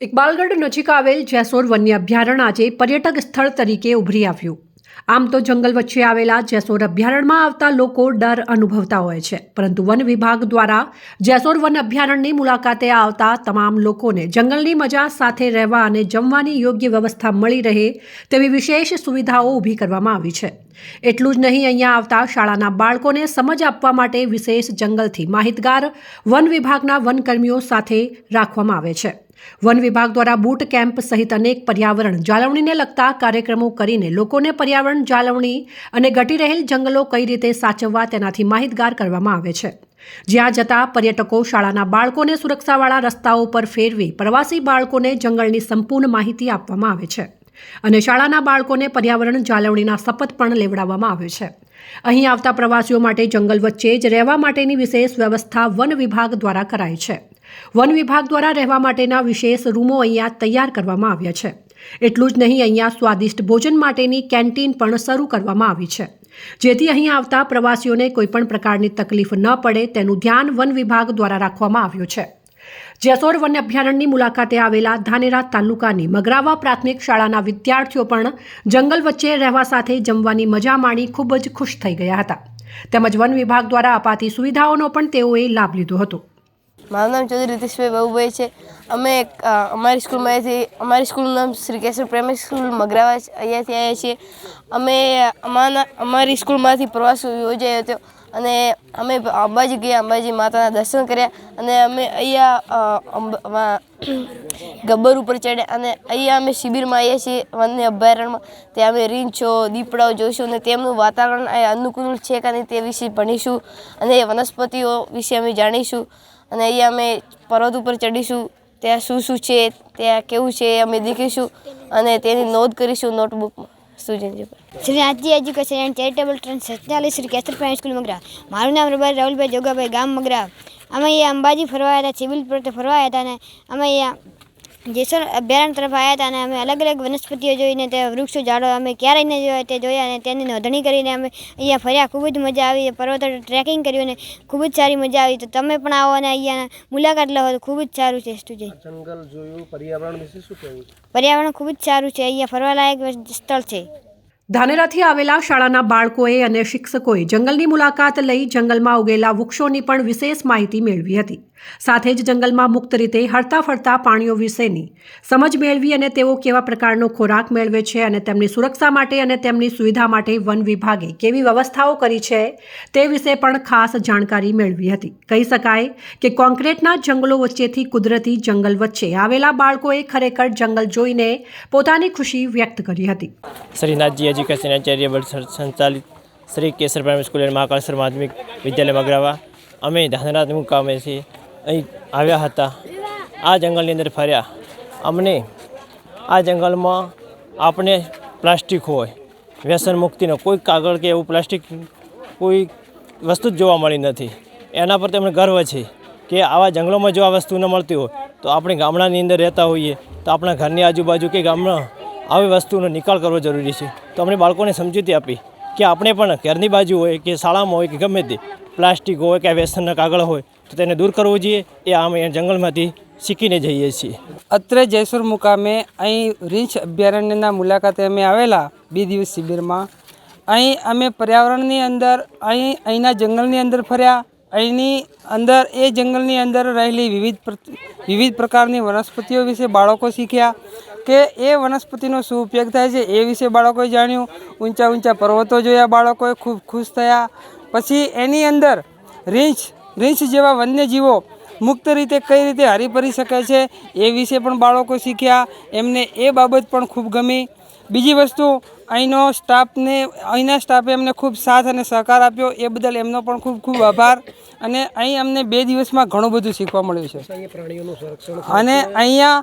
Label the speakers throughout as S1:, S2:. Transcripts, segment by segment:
S1: ઇકબાલગઢ નજીક આવેલ જેસોર વન્ય અભયારણ્ય આજે પર્યટક સ્થળ તરીકે ઉભરી આવ્યું. આમ તો જંગલ વચ્ચે આવેલા જેસોર અભયારણ્યમાં આવતા લોકો ડર અનુભવતા હોય છે. પરંતુ વન વિભાગ દ્વારા જેસોર વન અભયારણ્યની મુલાકાતે આવતા તમામ લોકોને જંગલની મજા સાથે રહેવા અને જમવાની યોગ્ય વ્યવસ્થા મળી રહે તેવી વિશેષ સુવિધાઓ ઊભી કરવામાં આવી છે. એટલું જ નહીં, અહીંયા આવતા શાળાના બાળકોને સમજ આપવા માટે વિશેષ જંગલથી માહિતગાર વન વિભાગના વનકર્મીઓ સાથે રાખવામાં આવે છે. વન વિભાગ દ્વારા બૂટ કેમ્પ સહિત અનેક પર્યાવરણ જાળવણીને લગતા કાર્યક્રમો કરીને લોકોને પર્યાવરણ જાળવણી અને ઘટી રહેલ જંગલો કઈ રીતે સાચવવા તેનાથી માહિતગાર કરવામાં આવે છે. જ્યાં જતા પર્યટકો શાળાના બાળકોને સુરક્ષાવાળા રસ્તાઓ પર ફેરવી પ્રવાસી બાળકોને જંગલની સંપૂર્ણ માહિતી આપવામાં આવે છે અને શાળાના બાળકોને પર્યાવરણ જાળવણીના શપથ પણ લેવડાવવામાં આવે છે. અહીં આવતા પ્રવાસીઓ માટે જંગલ વચ્ચે જ રહેવા માટેની વિશેષ વ્યવસ્થા વન વિભાગ દ્વારા કરાઈ છે. વન વિભાગ દ્વારા રહેવા માટેના વિશેષ રૂમો અહીંયા તૈયાર કરવામાં આવ્યા છે. એટલું જ નહીં, અહીંયા સ્વાદિષ્ટ ભોજન માટેની કેન્ટીન પણ શરૂ કરવામાં આવી છે. જેથી અહીં આવતા પ્રવાસીઓને કોઈપણ પ્રકારની તકલીફ ન પડે તેનું ધ્યાન વન વિભાગ દ્વારા રાખવામાં આવ્યું છે. જેસોર વન અભયારણ્યની મુલાકાતે આવેલા ધાનેરા તાલુકાની મગરાવા પ્રાથમિક શાળાના વિદ્યાર્થીઓ પણ જંગલ વચ્ચે રહેવા સાથે જમવાની મજા માણી ખૂબ જ ખુશ થઈ ગયા હતા. તેમજ વન વિભાગ દ્વારા અપાતી સુવિધાઓનો પણ તેઓએ લાભ લીધો હતો.
S2: મારું નામ ચૌધરી રીતિશભાઈ બાબુભાઈ છે. અમે અમારી સ્કૂલમાંથી અમારી સ્કૂલનું નામ શ્રી કેશવ પ્રાઇમરી સ્કૂલ મગરાવા અહીંયાથી આવ્યા છીએ. અમે અમારા અમારી સ્કૂલમાંથી પ્રવાસ યોજાયો હતો અને અમે અંબાજી ગયા, અંબાજી માતાના દર્શન કર્યા અને અમે અહીંયા ગબ્બર ઉપર ચડ્યા અને અહીંયા અમે શિબિરમાં આવ્યા છીએ વન્ય અભયારણ્યમાં. ત્યાં અમે રીંછો, દીપડાઓ જોઈશું અને તેમનું વાતાવરણ અનુકૂળ છે કે નહીં તે વિશે ભણીશું અને વનસ્પતિઓ વિશે અમે જાણીશું. અને અહીંયા અમે પર્વત ઉપર ચડીશું, ત્યાં શું શું છે, ત્યાં કેવું છે અમે દેખીશું અને તેની નોંધ કરીશું નોટબુકમાં
S3: Shri Nathji education and charitable trust Satyali Shri Kesar primary school Magra. મારું નામ રબાર રાહુલભાઈ જોગાભાઈ ગામ મગરા. અમે અહીંયા અંબાજી ફરવા આવ્યા હતા, સિવિલ પર ફરવા આવ્યા હતા અને અમે અહીંયા જેસર અભયારણ્ય તરફ આવ્યા હતા અને અમે અલગ અલગ વનસ્પતિઓ જોઈને તે વૃક્ષો ઝાડો અમે ક્યારેય ન જોયા તે જોયા અને તેની નોંધણી કરીને અમે અહીંયા ફર્યા. ખૂબ જ મજા આવી પર્વત ટ્રેકિંગ કર્યું અને ખૂબ જ સારી મજા આવી. તો તમે પણ આવો અને અહીંયા મુલાકાત લો. તો ખૂબ જ સારું છે સ્ટુડન્ટ
S4: જંગલ જોયું પર્યાવરણ વિશે શું કહેવું
S3: પર્યાવરણ ખૂબ જ સારું છે. અહીંયા ફરવાલાયક સ્થળ છે.
S1: ધાનેરાથી આવેલા શાળાના બાળકોએ અને શિક્ષકોએ જંગલની મુલાકાત લઈ જંગલમાં ઉગેલા વૃક્ષોની પણ વિશેષ માહિતી મેળવી હતી. સાથે જ જંગલમાં મુક્ત રીતે હરતા ફરતા પ્રાણીઓ વિશેની સમજ મેળવી અને તેઓ કેવા પ્રકારનો ખોરાક મેળવે છે અને તેમની સુરક્ષા માટે અને તેમની સુવિધા માટે વન વિભાગે કેવી વ્યવસ્થાઓ કરી છે તે વિશે પણ ખાસ જાણકારી મેળવી હતી. કહી શકાય કે કોન્ક્રીટના જંગલો વચ્ચેથી કુદરતી જંગલ વચ્ચે આવેલા બાળકોએ ખરેખર જંગલ જોઈને પોતાની ખુશી વ્યક્ત કરી હતી.
S5: એજ્યુકેશન એન્ડ ચેરિટેબલ સંચાલિત Shri Kesar primary school and Mahakaleshwar માધ્યમિક વિદ્યાલય મગરાવા અમે ધાનેરા મુકામે છીએ અહીં આવ્યા હતા. આ જંગલની અંદર ફર્યા. અમને આ જંગલમાં આપણે પ્લાસ્ટિક હોય, વ્યસન મુક્તિનો કોઈ કાગળ કે એવું પ્લાસ્ટિક કોઈ વસ્તુ જ જોવા મળી નથી. એના પર તેમણે ગર્વ છે કે આવા જંગલોમાં જો આ વસ્તુ ન મળતી હોય, તો આપણે ગામડાની અંદર રહેતા હોઈએ, તો આપણા ઘરની આજુબાજુ કે ગામના આવી વસ્તુનો નિકાલ કરવો જરૂરી છે. તો અમને બાળકોને સમજૂતી આપી કે આપણે પણ ઘરની બાજુ હોય કે શાળામાં હોય કે ગમે તે પ્લાસ્ટિક હોય કે વ્યસનના કાગળ હોય તો તેને દૂર કરવું જોઈએ. એ અમે જંગલમાંથી શીખીને જઈએ છીએ.
S6: અત્રે જયસુર મુકામે અહીં રીંછ અભયારણ્યના મુલાકાતે અમે આવેલા બે દિવસ શિબિરમાં. અહીં અમે પર્યાવરણની અંદર, અહીં, અહીંના જંગલની અંદર ફર્યા. અહીંની અંદર, એ જંગલની અંદર રહેલી વિવિધ વિવિધ પ્રકારની વનસ્પતિઓ વિશે બાળકો શીખ્યા કે એ વનસ્પતિનો શું ઉપયોગ થાય છે એ વિશે બાળકોએ જાણ્યું. ઊંચા ઊંચા પર્વતો જોયા બાળકોએ ખૂબ ખુશ થયા. પછી એની અંદર રીંછ રીંછ જેવા વન્યજીવો મુક્ત રીતે કઈ રીતે હરીફરી શકે છે એ વિશે પણ બાળકો શીખ્યા. એમને એ બાબત પણ ખૂબ ગમી. બીજી વસ્તુ અહીંનો સ્ટાફને અહીંના સ્ટાફે અમને ખૂબ સાથ અને સહકાર આપ્યો. એ બદલ એમનો પણ ખૂબ ખૂબ આભાર. અને અહીં અમને બે દિવસમાં ઘણું બધું શીખવા મળ્યું છે. અને અહીંયા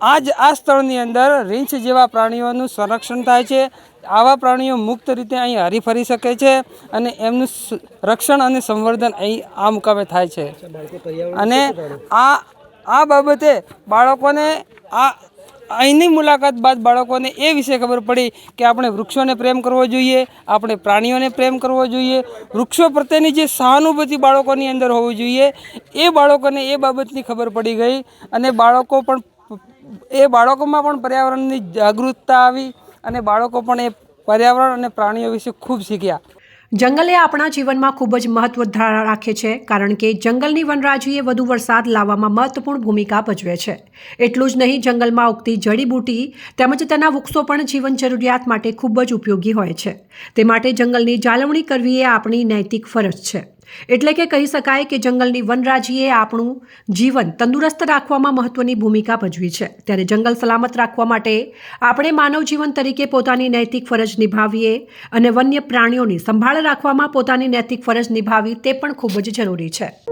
S6: આ જ આ સ્થળની અંદર રીંછ જેવા પ્રાણીઓનું સંરક્ષણ થાય છે. આવા પ્રાણીઓ મુક્ત રીતે અહીં હરીફરી શકે છે અને એમનું રક્ષણ અને સંવર્ધન અહીં આ મુકામે થાય છે. અને આ આ બાબતે બાળકોને આ અહીંની મુલાકાત બાદ બાળકોને એ વિશે ખબર પડી કે આપણે વૃક્ષોને પ્રેમ કરવો જોઈએ, આપણે પ્રાણીઓને પ્રેમ કરવો જોઈએ. વૃક્ષો પ્રત્યેની જે સહાનુભૂતિ બાળકોની અંદર હોવી જોઈએ, એ બાળકોને એ બાબતની ખબર પડી ગઈ અને બાળકો પણ એ બાળકોમાં પણ પર્યાવરણની જાગૃતતા આવી અને બાળકો પણ એ પર્યાવરણ અને પ્રાણીઓ વિશે ખૂબ શીખ્યા.
S1: જંગલ આપણા જીવનમાં ખૂબ જ મહત્વ રાખે છે, કારણ કે જંગલની વનરાજીએ વધુ વરસાદ લાવવામાં મહત્વપૂર્ણ ભૂમિકા ભજવે છે. એટલું જ નહીં, જંગલમાં ઉગતી જડીબૂટી તેમજ તેના વૃક્ષો પણ જીવન જરૂરિયાત માટે ખૂબ જ ઉપયોગી હોય છે. તે માટે જંગલની જાળવણી કરવી એ આપણી નૈતિક ફરજ છે. એટલે કે કહી શકાય કે જંગલની વનરાજીએ આપણું જીવન તંદુરસ્ત રાખવામાં મહત્વની ભૂમિકા ભજવી છે. ત્યારે જંગલ સલામત રાખવા માટે આપણે માનવ જીવન તરીકે પોતાની નૈતિક ફરજ નિભાવીએ અને વન્ય પ્રાણીઓની સંભાળ રાખવામાં પોતાની નૈતિક ફરજ નિભાવી તે પણ ખૂબ જ જરૂરી છે.